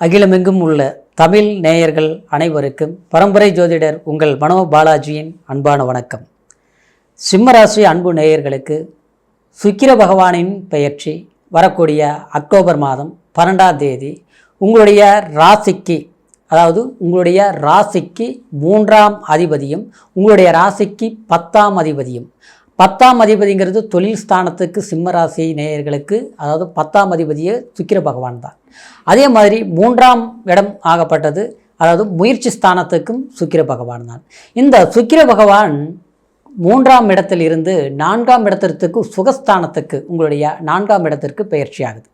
அகிலமெங்கும் உள்ள தமிழ் நேயர்கள் அனைவருக்கும் பரம்பரை ஜோதிடர் உங்கள் மனோ பாலாஜியின் அன்பான வணக்கம். சிம்மராசி அன்பு நேயர்களுக்கு சுக்கிர பகவானின் பெயர்ச்சி வரக்கூடிய அக்டோபர் மாதம் பன்னெண்டாம் தேதி உங்களுடைய ராசிக்கு அதாவது உங்களுடைய ராசிக்கு மூன்றாம் அதிபதியும் உங்களுடைய ராசிக்கு பத்தாம் அதிபதியும் பத்தாம் அதிபதிங்கிறது தொழில் ஸ்தானத்துக்கு சிம்மராசி நேயர்களுக்கு அதாவது பத்தாம் அதிபதியே சுக்கிர பகவான் தான். அதே மாதிரி மூன்றாம் இடம் ஆகப்பட்டது அதாவது முயற்சி ஸ்தானத்துக்கும் சுக்கிர பகவான் தான். இந்த சுக்கிர பகவான் மூன்றாம் இடத்தில் இருந்து நான்காம் இடத்திற்கு சுகஸ்தானத்துக்கு உங்களுடைய நான்காம் இடத்திற்கு பெயர்ச்சி ஆகுது.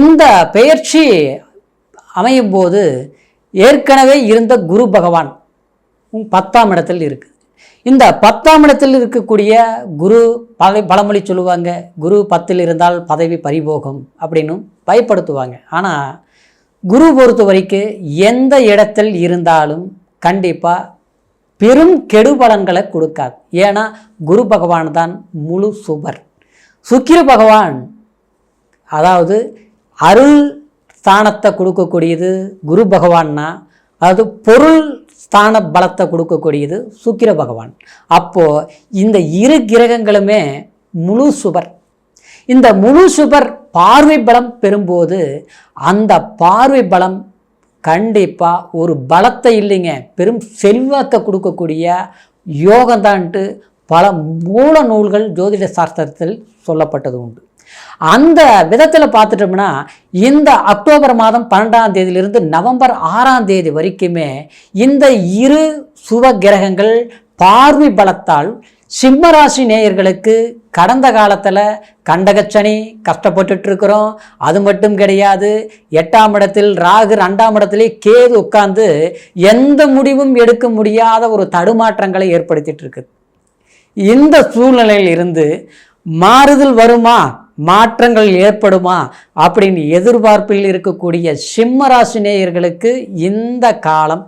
இந்த பெயர்ச்சி அமையும் போது ஏற்கனவே இருந்த குரு பகவான் பத்தாம் இடத்தில் இருக்குது இந்த பத்தாம் இடத்தில் இருக்கக்கூடிய குரு பல பழமொழி சொல்லுவாங்க குரு பத்தில் இருந்தால் பதவி பறிபோகும் அப்படின்னு பயப்படுத்துவாங்க. ஆனால் குரு பொறுத்த வரைக்கும் எந்த இடத்தில் இருந்தாலும் கண்டிப்பாக பெரும் கெடுபலன்களை கொடுக்காது. ஏன்னா குரு பகவான் தான் முழு சுபர் சுக்கிர பகவான் அதாவது அருள் ஸ்தானத்தை கொடுக்கக்கூடியது குரு பகவான்னா அது பொருள் ஸ்தான பலத்தை கொடுக்கக்கூடியது சுக்கிர பகவான். அப்போது இந்த இரு கிரகங்களுமே முழு சுபர். இந்த முழு சுபர் பார்வை பலம் பெறும்போது அந்த பார்வை பலம் கண்டிப்பாக ஒரு பலத்தை இல்லைங்க. பெரும் செல்வாக்கை கொடுக்கக்கூடிய யோகம்தான்ட்டு பல மூல நூல்கள் ஜோதிட சாஸ்திரத்தில் சொல்லப்பட்டது உண்டு. அந்த விதத்தில் பார்த்துட்டோம்னா இந்த அக்டோபர் மாதம் பன்னெண்டாம் தேதியிலிருந்து நவம்பர் ஆறாம் தேதி வரைக்குமே இந்த இரு சுப கிரகங்கள் பார்வை பலத்தால் சிம்மராசி நேயர்களுக்கு கடந்த காலத்தில் கண்டகச்சனி கஷ்டப்பட்டுட்டு இருக்கிறோம் அது மட்டும் கிடையாது எட்டாம் இடத்தில் ராகு ரெண்டாம் இடத்துலேயே கேது உட்கார்ந்து எந்த முடிவும் எடுக்க முடியாத ஒரு தடுமாற்றங்களை ஏற்படுத்திட்டு இருக்குது இந்த சூழ்நிலையில் இருந்து மாறுதல் வருமா? மாற்றங்கள் ஏற்படுமா? அப்படின்னு எதிர்பார்ப்பில் இருக்கக்கூடிய சிம்ம இந்த காலம்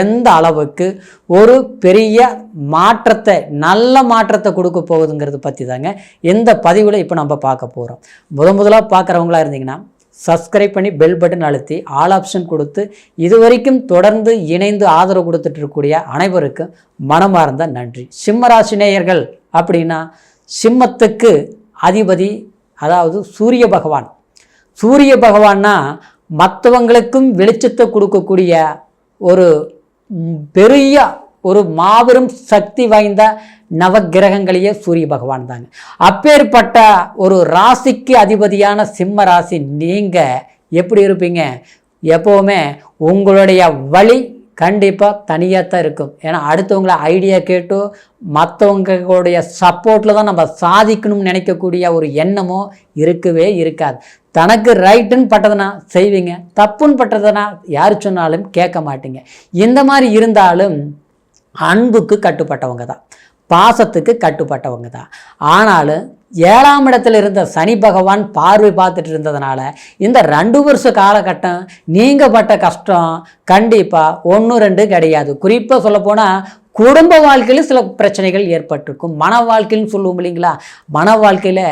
எந்த அளவுக்கு ஒரு பெரிய மாற்றத்தை நல்ல மாற்றத்தை கொடுக்க போகுதுங்கிறது பற்றி தாங்க எந்த பதிவில் இப்போ நம்ம பார்க்க போகிறோம் முத முதலாக பார்க்குறவங்களா இருந்தீங்கன்னா சப்ஸ்கிரைப் பண்ணி பெல் பட்டன் அழுத்தி ஆல் ஆப்ஷன் கொடுத்து இது வரைக்கும் தொடர்ந்து இணைந்து ஆதரவு கொடுத்துட்டு இருக்கக்கூடிய அனைவருக்கும் மனமார்ந்த நன்றி. சிம்மராசி நேயர்கள் அப்படின்னா சிம்மத்துக்கு அதிபதி அதாவது சூரிய பகவான். சூரிய பகவான்னா மற்றவங்களுக்கும் வெளிச்சத்தை கொடுக்கக்கூடிய ஒரு பெரிய ஒரு மாபெரும் சக்தி வாய்ந்த நவக்கிரகங்களையே சூரிய பகவான் தாங்க. அப்பேற்பட்ட ஒரு ராசிக்கு அதிபதியான சிம்ம ராசி நீங்கள் எப்படி இருப்பீங்க? எப்போவுமே உங்களுடைய வழி கண்டிப்பாக தனியாக தான் இருக்கும். ஏன்னா அடுத்தவங்கள ஐடியா கேட்டோ மற்றவங்களுடைய சப்போர்ட்டில் தான் நம்ம சாதிக்கணும்னு நினைக்கக்கூடிய ஒரு எண்ணமோ இருக்கவே இருக்காது. தனக்கு ரைட்டுன்னு பட்டதுனா செய்வீங்க தப்புன்னு பட்டதுனா யார் சொன்னாலும் கேட்க மாட்டீங்க. இந்த மாதிரி இருந்தாலும் அன்புக்கு கட்டுப்பட்டவங்க தான். பாசத்துக்கு கட்டுப்பட்டவங்க தான். ஆனாலும் ஏழாம் இடத்துல இருந்த சனி பகவான் பார்வை பார்த்துட்டு இருந்ததுனால இந்த ரெண்டு வருஷ காலகட்டம் நீங்கள் பட்ட கஷ்டம் கண்டிப்பாக ஒன்று ரெண்டு கிடையாது. குறிப்பாக சொல்லப்போனால் குடும்ப வாழ்க்கையில் சில பிரச்சனைகள் ஏற்பட்டிருக்கும். மன வாழ்க்கைன்னு சொல்லுவோம் இல்லைங்களா? மன வாழ்க்கையில்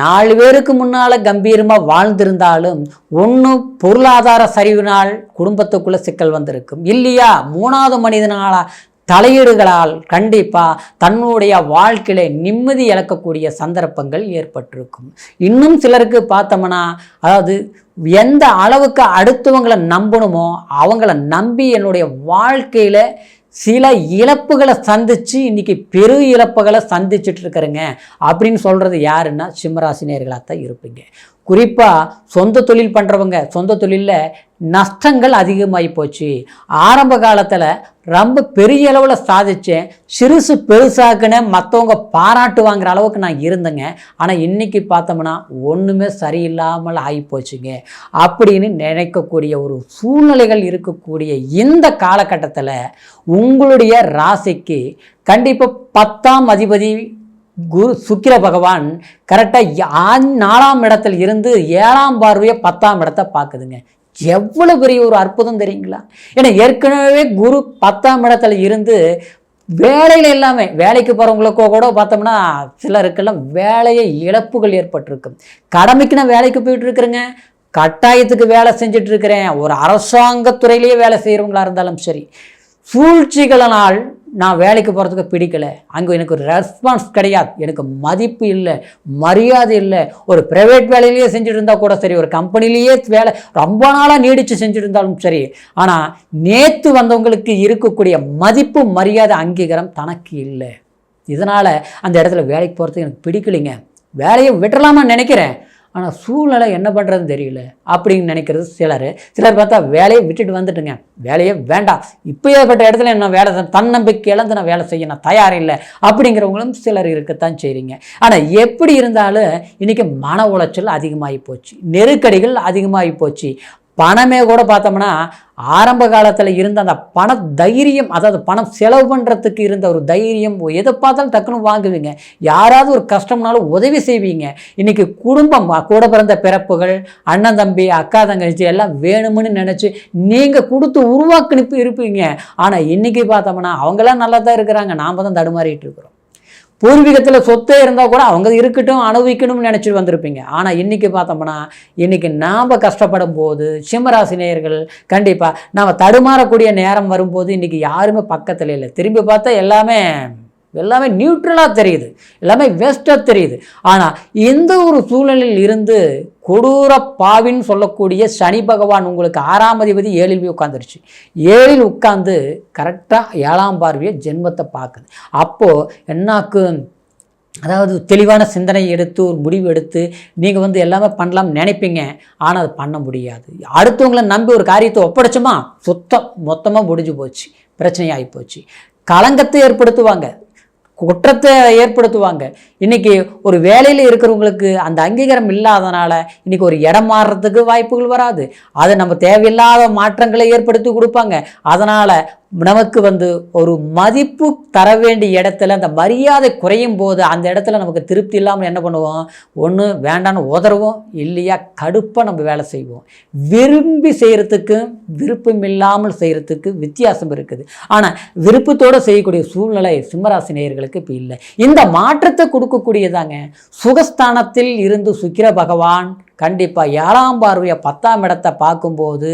நாலு பேருக்கு முன்னால் கம்பீரமாக வாழ்ந்திருந்தாலும் ஒன்று பொருளாதார சரிவினால் குடும்பத்துக்குள்ளே சிக்கல் வந்திருக்கும். இல்லையா? மூணாவது மனிதனால தலையீடுகளால் கண்டிப்பாக தன்னுடைய வாழ்க்கையில நிம்மதி இழக்கக்கூடிய சந்தர்ப்பங்கள் ஏற்பட்டிருக்கும். இன்னும் சிலருக்கு பார்த்தோம்னா அதாவது எந்த அளவுக்கு அடுத்தவங்களை நம்பணுமோ அவங்கள நம்பி என்னுடைய வாழ்க்கையில் சில இழப்புகளை சந்தித்து இன்னைக்கு பெரு இழப்புகளை சந்திச்சுட்டு இருக்கிறேங்க. அப்படின்னு சொல்கிறது யாருன்னா சிம்மராசினியர்களாக தான் இருப்பீங்க. குறிப்பாக சொந்த தொழில் பண்ணுறவங்க சொந்த தொழிலில் நஷ்டங்கள் அதிகமாகி போச்சு. ஆரம்ப காலத்தில் ரொம்ப பெரிய அளவில் சாதித்தேன் சிறுசு பெருசாக்குன்னு மற்றவங்க பாராட்டு வாங்குற அளவுக்கு நான் இருந்தேங்க. ஆனால் இன்னைக்கு பார்த்தோம்னா ஒன்றுமே சரியில்லாமல் ஆகிப்போச்சுங்க அப்படின்னு நினைக்கக்கூடிய ஒரு சூழ்நிலைகள் இருக்கக்கூடிய இந்த காலகட்டத்தில் உங்களுடைய ராசிக்கு கண்டிப்பாக பத்தாம் அதிபதி குரு சுக்கிர பகவான் கரெக்டாக நாலாம் இடத்துல இருந்து ஏழாம் பார்வையை பத்தாம் இடத்தை பார்க்குதுங்க. எவ்வளோ பெரிய ஒரு அற்புதம் தெரியுங்களா? ஏன்னா ஏற்கனவே குரு பத்தாம் இடத்துல இருந்து வேலையில் எல்லாமே வேலைக்கு போகிறவங்களுக்கோ கூட பார்த்தோம்னா சிலருக்கெல்லாம் வேலையை இழப்புகள் ஏற்பட்டிருக்கும். கடமைக்கு நான் வேலைக்கு போயிட்டு இருக்கிறேங்க. கட்டாயத்துக்கு வேலை செஞ்சுட்டு இருக்கிறேன். ஒரு அரசாங்கத்துறையிலேயே வேலை செய்கிறவங்களா இருந்தாலும் சரி. சூழ்ச்சிகளினால் நான் வேலைக்கு போகிறதுக்கு பிடிக்கல. அங்கே எனக்கு ஒரு ரெஸ்பான்ஸ் கிடையாது. எனக்கு மதிப்பு இல்லை மரியாதை இல்லை. ஒரு ப்ரைவேட் வேலையிலேயே செஞ்சுட்டு இருந்தால் கூட சரி ஒரு கம்பெனிலேயே வேலை ரொம்ப நாளாக நீடித்து செஞ்சுட்டு இருந்தாலும் சரி. ஆனால் நேற்று வந்தவங்களுக்கு இருக்கக்கூடிய மதிப்பு மரியாதை அங்கீகாரம் தனக்கு இல்லை. இதனால் அந்த இடத்துல வேலைக்கு போகிறதுக்கு எனக்கு பிடிக்கலைங்க. வேலையை விட்டுறலாமான்னு நினைக்கிறேன். ஆனால் சூழ்நிலை என்ன பண்ணுறதுன்னு தெரியல அப்படின்னு நினைக்கிறது சிலர். சிலர் பார்த்தா வேலையை விட்டுட்டு வந்துட்டுங்க. வேலையே வேண்டாம். இப்போ ஏற்பட்ட இடத்துல நான் வேலை தன்னம்பிக்கை இழந்து நான் வேலை செய்ய நான் தயார் இல்லை அப்படிங்கிறவங்களும் சிலர் இருக்கத்தான் செய்கிறீங்க ஆனால் எப்படி இருந்தாலும் இன்றைக்கி மன உளைச்சல் அதிகமாகி போச்சு. நெருக்கடிகள் அதிகமாகி போச்சு. பணமே கூட பார்த்தோம்னா ஆரம்ப காலத்தில் இருந்த அந்த பண தைரியம் அதாவது பணம் செலவு பண்ணுறதுக்கு இருந்த ஒரு தைரியம் எதை பார்த்தாலும் டக்குன்னு வாங்குவீங்க. யாராவது ஒரு கஷ்டம்னாலும் உதவி செய்வீங்க. இன்னைக்கு குடும்பம் கூட பிறந்த பிறப்புகள் அண்ணன் தம்பி அக்கா தங்கச்சி எல்லாம் வேணும்னு நினச்சி நீங்கள் கொடுத்து உருவாக்கணிப்பு இருப்பீங்க. ஆனால் இன்றைக்கி பார்த்தோம்னா அவங்களாம் நல்லா தான் இருக்கிறாங்க. நாம் தான் தடுமாறிட்டு இருக்கிறோம். பூர்வீகத்தில் சொத்தே இருந்தால் கூட அவங்க இருக்கட்டும் அனுபவிக்கணும்னு நினச்சிட்டு வந்திருப்பீங்க. ஆனால் இன்றைக்கி பார்த்தோம்னா இன்றைக்கி நாம் கஷ்டப்படும் போது சிம்மராசி நேயர்கள் கண்டிப்பாக நாம் தடுமாறக்கூடிய நேரம் வரும்போது இன்றைக்கி யாருமே பக்கத்தில் இல்லை. திரும்பி பார்த்தா எல்லாமே எல்லாமே நியூட்ரலாக தெரியுது. எல்லாமே வேஸ்ட்டாக தெரியுது. ஆனால் எந்த ஒரு சூழலில் இருந்து கொடூர பாவின்னு சொல்லக்கூடிய சனி பகவான் உங்களுக்கு ஆறாம் அதிபதி ஏழில் போய் உட்காந்துருச்சு ஏழில் உட்காந்து கரெக்டாக ஏழாம் பார்வையை ஜென்மத்தை பார்க்குது. அப்போது என்னாக்கு? அதாவது தெளிவான சிந்தனை எடுத்து ஒரு முடிவு எடுத்து நீங்கள் வந்து எல்லாமே பண்ணலாம்னு நினைப்பீங்க. ஆனால் அது பண்ண முடியாது. அடுத்தவங்களை நம்பி ஒரு காரியத்தை ஒப்படைச்சோமா? சுத்தம் மொத்தமாக முடிஞ்சு போச்சு. பிரச்சனையாகி போச்சு. களங்கத்தை ஏற்படுத்துவாங்க. குற்றத்தை ஏற்படுத்துவாங்க. இன்றைக்கி ஒரு வேலையில் இருக்கிறவங்களுக்கு அந்த அங்கீகாரம் இல்லாதனால இன்னைக்கு ஒரு இடம் மாறுறதுக்கு வாய்ப்புகள் வராது. அது நம்ம தேவையில்லாத மாற்றங்களை ஏற்படுத்தி கொடுப்பாங்க. அதனால் நமக்கு வந்து ஒரு மதிப்பு தர வேண்டிய இடத்துல அந்த மரியாதை குறையும் போது அந்த இடத்துல நமக்கு திருப்தி இல்லாமல் என்ன பண்ணுவோம்? ஒன்று வேண்டான்னு உதறுவோம் இல்லையா? கடுப்பாக நம்ம வேலை செய்வோம். விரும்பி செய்கிறதுக்கும் விருப்பம் இல்லாமல் செய்கிறதுக்கு வித்தியாசம் இருக்குது. ஆனால் விருப்பத்தோடு செய்யக்கூடிய சூழ்நிலை சிம்மராசி நேயர்களுக்கு இப்போ இல்லை. இந்த மாற்றத்தை கொடுக்கக்கூடியதாங்க. சுகஸ்தானத்தில் இருந்து சுக்கிர பகவான் கண்டிப்பாக ஏழாம் பார்வையை பத்தாம் இடத்தை பார்க்கும்போது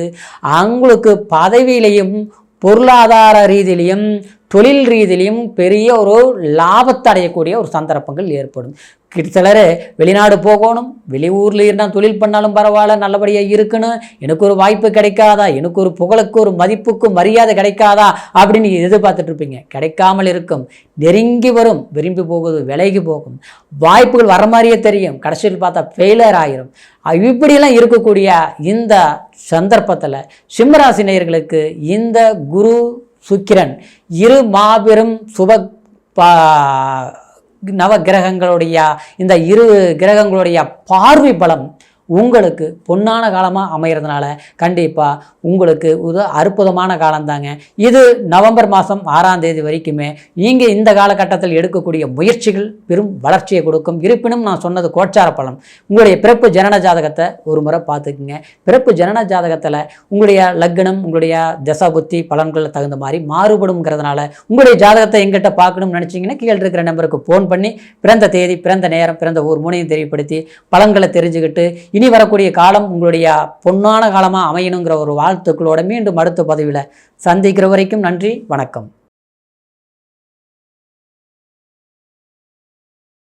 அவங்களுக்கு பதவியிலையும் பொருளாதார ரீதியிலையும் தொழில் ரீதியிலையும் பெரிய ஒரு லாபத்தை அடையக்கூடிய ஒரு சந்தர்ப்பங்கள் ஏற்படும். சிலர் வெளிநாடு போகணும். வெளியூரில் இருந்தால் தொழில் பண்ணாலும் பரவாயில்ல நல்லபடியாக இருக்கணும். எனக்கு ஒரு வாய்ப்பு கிடைக்காதா? எனக்கு ஒரு புகழுக்கு ஒரு மதிப்புக்கும் மரியாதை கிடைக்காதா? அப்படின்னு எதிர்பார்த்துட்டு இருப்பீங்க. கிடைக்காமல் இருக்கும். நெருங்கி வரும். விரும்பி போகுது. விலகி போகும். வாய்ப்புகள் வர மாதிரியே தெரியும். கடைசியில் பார்த்தா ஃபெயிலர் ஆகிரும் இப்படிலாம் இப்படியெல்லாம் இருக்கக்கூடிய இந்த சந்தர்ப்பத்தில் சிம்மராசி நேயர்களுக்கு இந்த குரு சுக்கிரன் இரு மாபெரும் சுப பா நவ கிரகங்களுடைய இந்த இரு கிரகங்களுடைய பார்வை பலம் உங்களுக்கு பொன்னான காலமாக அமைகிறதுனால கண்டிப்பாக உங்களுக்கு ஒரு அற்புதமான காலம்தாங்க. இது நவம்பர் மாதம் ஆறாம் தேதி வரைக்குமே நீங்கள் இந்த காலகட்டத்தில் எடுக்கக்கூடிய முயற்சிகள் பெரும் வளர்ச்சியை கொடுக்கும். இருப்பினும் நான் சொன்னது கோச்சார பலம் உங்களுடைய பிறப்பு ஜனன ஜாதகத்தை ஒரு முறை பார்த்துக்குங்க. பிறப்பு ஜனன ஜாதகத்தில் உங்களுடைய லக்னம் உங்களுடைய தசாபுத்தி பலன்கள் தகுந்த மாதிரி மாறுபடும்ங்கிறதுனால உங்களுடைய ஜாதகத்தை எங்கிட்ட பார்க்கணும்னு நினச்சிங்கன்னா கீழே இருக்கிற நம்பருக்கு ஃபோன் பண்ணி பிறந்த தேதி பிறந்த நேரம் பிறந்த ஊர் மூணையும் தெரியப்படுத்தி பலன்களை தெரிஞ்சுக்கிட்டு இனி வரக்கூடிய காலம் உங்களுடைய பொன்னான காலமாக அமையணுங்கிற ஒரு வாழ்த்துக்களோட மீண்டும் அடுத்த பதவியில் சந்திக்கிற வரைக்கும் நன்றி வணக்கம்.